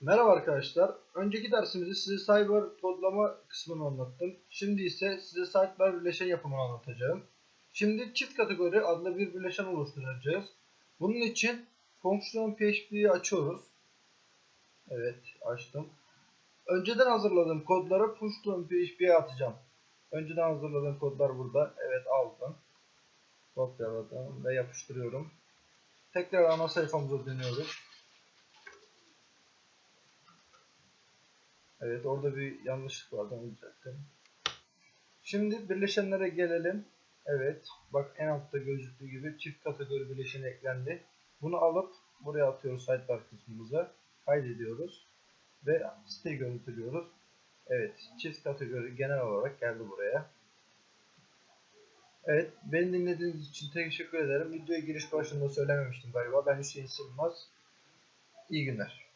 Merhaba arkadaşlar. Önceki dersimizde size cyber kodlama kısmını anlattım. Şimdi ise size sidebar birleşen yapımını anlatacağım. Şimdi çift kategori adlı bir birleşen oluşturacağız. Bunun için fonksiyon PHP'yi açıyoruz. Evet açtım. Önceden hazırladığım kodları pushdown PHP'ye atacağım. Önceden hazırladığım kodlar burada. Evet aldım. Kopyaladım ve yapıştırıyorum. Tekrar ana sayfamıza dönüyoruz. Evet orada bir yanlışlık vardı onu düzelttim. Şimdi birleşenlere gelelim. Evet bak en altta gözüktüğü gibi çift kategori birleşeni eklendi. Bunu alıp buraya atıyoruz sidebar kısmımıza. Kaydediyoruz. Ve siteyi görüntülüyoruz. Evet çift kategori genel olarak geldi buraya. Evet beni dinlediğiniz için teşekkür ederim. Videoya giriş başında söylememiştim galiba. Ben Hüseyin Sılmaz. İyi günler.